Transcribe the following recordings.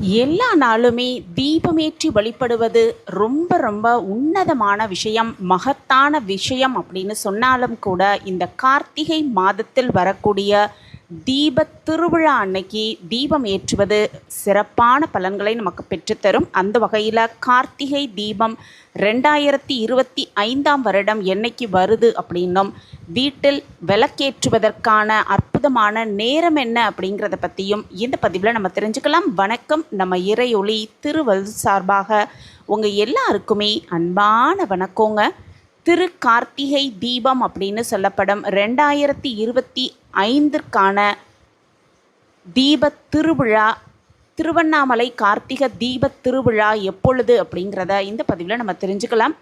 எல்லா நாளுமே தீபமேற்றி வழிபடுவது ரொம்ப ரொம்ப உன்னதமான விஷயம் மகத்தான விஷயம் அப்படின்னு சொன்னாலும் கூட இந்த கார்த்திகை மாதத்தில் வரக்கூடிய தீப திருவிழா அன்னைக்கு தீபம் ஏற்றுவது சிறப்பான பலன்களை நமக்கு பெற்றுத்தரும். அந்த வகையில் கார்த்திகை தீபம் ரெண்டாயிரத்தி இருபத்தி ஐந்தாம் வருடம் என்னைக்கு வருது அப்படின்னும் வீட்டில் விளக்கேற்றுவதற்கான அற்புதமான நேரம் என்ன அப்படிங்கிறத பற்றியும் இந்த பதிவில் நம்ம தெரிஞ்சுக்கலாம். வணக்கம். நம்ம இறையொளி திருவல் சார்பாக உங்கள் எல்லாருக்குமே அன்பான வணக்கங்க. திரு கார்த்திகை தீபம் அப்படின்னு சொல்லப்படும் ரெண்டாயிரத்தி இருபத்தி ஐந்திற்கான தீப திருவிழா திருவண்ணாமலை கார்த்திகை தீப திருவிழா எப்பொழுது அப்படிங்கிறத இந்த பதிவில் நம்ம தெரிஞ்சுக்கலாம்.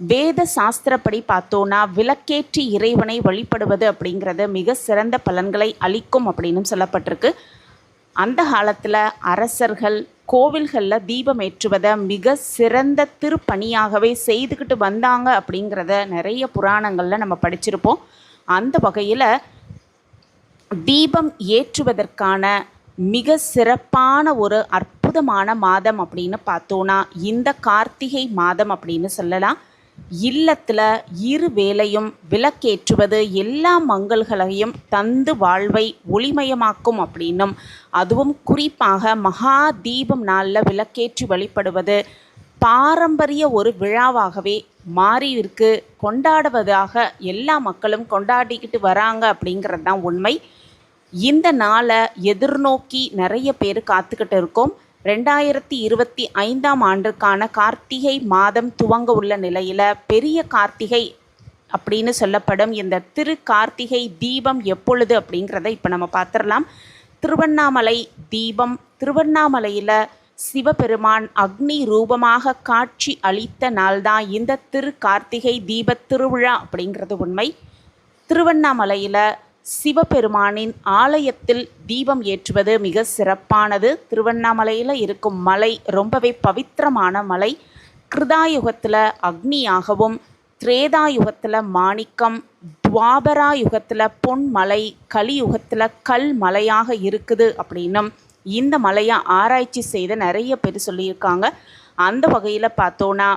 வேத சாஸ்திரப்படி பார்த்தோன்னா விளக்கேற்றி இறைவனை வழிபடுவது அப்படிங்கிறது மிக சிறந்த பலன்களை அளிக்கும் அப்படின்னு சொல்லப்பட்டிருக்கு. அந்த காலத்தில் அரசர்கள் கோவில்களில் தீபம் ஏற்றுவதை மிக சிறந்த திருப்பணியாகவே செய்துக்கிட்டு வந்தாங்க அப்படிங்கிறத நிறைய புராணங்களில் நம்ம படிச்சிருப்போம். அந்த வகையில் தீபம் ஏற்றுவதற்கான மிக சிறப்பான ஒரு அற்புதமான மாதம் அப்படின்னு பார்த்தோன்னா இந்த கார்த்திகை மாதம் அப்படின்னு சொல்லலாம். இல்லத்தில் இரு வேலையும் விளக்கேற்றுவது எல்லா மங்கள்களையும் தந்து வாழ்வை ஒளிமயமாக்கும் அப்படின்னும் அதுவும் குறிப்பாக மகா தீபம் நாளில் விளக்கேற்றி வழிபடுவது பாரம்பரிய ஒரு விழாவாகவே மாறி இருக்கு கொண்டாடுவதாக எல்லா மக்களும் கொண்டாடிக்கிட்டு வராங்க அப்படிங்கிறது தான் உண்மை. இந்த நாளை எதிர்நோக்கி நிறைய பேர் காத்துக்கிட்டு இருக்கோம். ரெண்டாயிரத்தி இருபத்தி ஐந்தாம் ஆண்டுக்கான கார்த்திகை மாதம் துவங்க உள்ள நிலையில் பெரிய கார்த்திகை அப்படின்னு சொல்லப்படும். இந்த திரு கார்த்திகை தீபம் எப்பொழுது அப்படிங்கிறத இப்போ நம்ம பார்த்துடலாம். திருவண்ணாமலை தீபம் திருவண்ணாமலையில் சிவபெருமான் அக்னி ரூபமாக காட்சி அளித்த நாள்தான் இந்த திரு கார்த்திகை தீபத் திருவிழா அப்படிங்கிறது உண்மை. திருவண்ணாமலையில் சிவபெருமானின் ஆலயத்தில் தீபம் ஏற்றுவது மிக சிறப்பானது. திருவண்ணாமலையில் இருக்கும் மலை ரொம்பவே பவித்திரமான மலை. கிருதாயுகத்தில் அக்னியாகவும் திரேதாயுகத்தில் மாணிக்கம் துவாபராயுகத்தில் பொன்மலை கலியுகத்தில் கல் மலையாக இருக்குது அப்படின்னும் இந்த மலையை ஆராய்ச்சி செய்த நிறைய பேர் சொல்லியிருக்காங்க. அந்த வகையில் பார்த்தோன்னா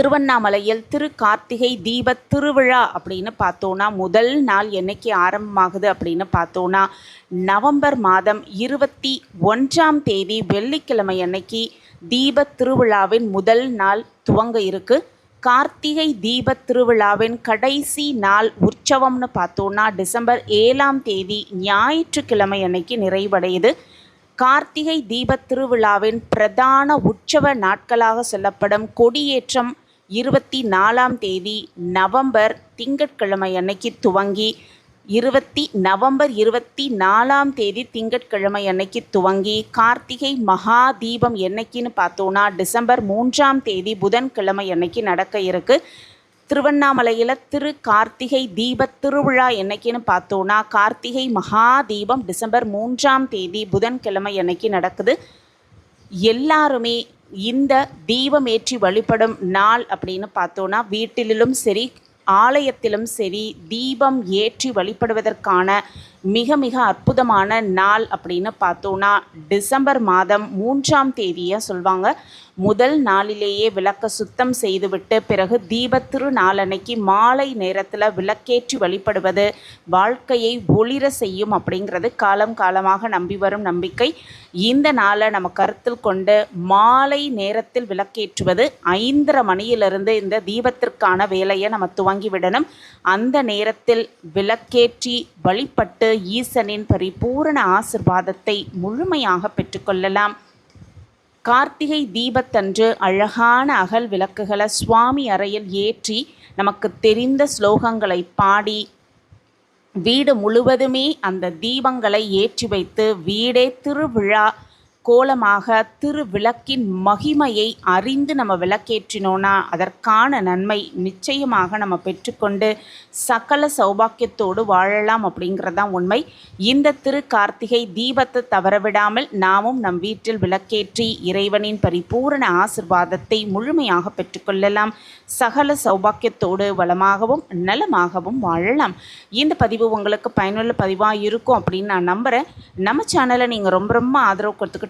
திருவண்ணாமலையில் திரு கார்த்திகை தீப திருவிழா அப்படின்னு பார்த்தோன்னா முதல் நாள் என்னைக்கு ஆரம்பமாகுது அப்படின்னு பார்த்தோன்னா நவம்பர் மாதம் இருபத்தி ஒன்றாம் தேதி வெள்ளிக்கிழமை அன்னைக்கு தீப திருவிழாவின் முதல் நாள் துவங்க இருக்கு. கார்த்திகை தீப திருவிழாவின் கடைசி நாள் உற்சவம்னு பார்த்தோன்னா டிசம்பர் ஏழாம் தேதி ஞாயிற்றுக்கிழமை அன்னைக்கு நிறைவடையுது. கார்த்திகை தீப திருவிழாவின் பிரதான உற்சவ நாட்களாக சொல்லப்படும் கொடியேற்றம் இருபத்தி நாலாம் தேதி நவம்பர் திங்கட்கிழமை அன்னைக்கு துவங்கி இருபத்தி நவம்பர் இருபத்தி நாலாம் தேதி திங்கட்கிழமை அன்னைக்கு துவங்கி கார்த்திகை மகா தீபம் என்னைக்குன்னு பார்த்தோன்னா டிசம்பர் மூன்றாம் தேதி புதன்கிழமை அன்னைக்கு நடக்க இருக்குது திருவண்ணாமலையில் திரு கார்த்திகை தீப திருவிழா என்னைக்குன்னு பார்த்தோன்னா கார்த்திகை மகா தீபம் டிசம்பர் மூன்றாம் தேதி புதன்கிழமை அன்னைக்கு நடக்குது. எல்லாருமே இந்த தீபம் ஏற்றி வழிபடும் நாள் அப்படின்னு பார்த்தோன்னா வீட்டிலும் சரி ஆலயத்திலும் சரி தீபம் ஏற்றி வழிபடுவதற்கான மிக மிக அற்புதமான நாள் அப்படின்னு பார்த்தோன்னா டிசம்பர் மாதம் மூன்றாம் தேதியை சொல்வாங்க. முதல் நாளிலேயே விளக்க சுத்தம் செய்துவிட்டு பிறகு தீபத்திரு நாளன்னைக்கு மாலை நேரத்தில் விளக்கேற்றி வழிபடுவது வாழ்க்கையை ஒளிர செய்யும் அப்படிங்கிறது காலம் காலமாக நம்பி வரும் நம்பிக்கை. இந்த நாளை நம்ம கருத்தில் கொண்டு மாலை நேரத்தில் விளக்கேற்றுவது ஐந்தரை மணியிலிருந்து இந்த தீபத்திற்கான வேலையை நம்ம துவங்கி விடணும். அந்த நேரத்தில் விளக்கேற்றி வழிபட்டு ஈசனின் பரிபூரண ஆசிர்வாதத்தை முழுமையாக பெற்றுக்கொள்ளலாம். கார்த்திகை தீபத்தன்று அழகான அகல் விளக்குகளை சுவாமி அறையில் ஏற்றி நமக்கு தெரிந்த ஸ்லோகங்களை பாடி வீடு முழுவதுமே அந்த தீபங்களை ஏற்றி வைத்து வீடே திருவிழா கோலமாக திருவிளக்கின் மகிமையை அறிந்து நம்ம விளக்கேற்றினோன்னா அதற்கான நன்மை நிச்சயமாக நம்ம பெற்றுக்கொண்டு சகல சௌபாக்கியத்தோடு வாழலாம் அப்படிங்கிறது தான் உண்மை. இந்த திரு கார்த்திகை தீபத்தை தவறவிடாமல் நாமும் நம் வீட்டில் விளக்கேற்றி இறைவனின் பரிபூரண ஆசிர்வாதத்தை முழுமையாக பெற்றுக்கொள்ளலாம். சகல சௌபாக்கியத்தோடு வளமாகவும் நலமாகவும் வாழலாம். இந்த பதிவு உங்களுக்கு பயனுள்ள பதிவாக இருக்கும் அப்படின்னு நான் நம்புகிறேன் நம்ம சேனலை நீங்கள் ரொம்ப ரொம்ப ஆதரவு கொடுத்துக்கிட்டு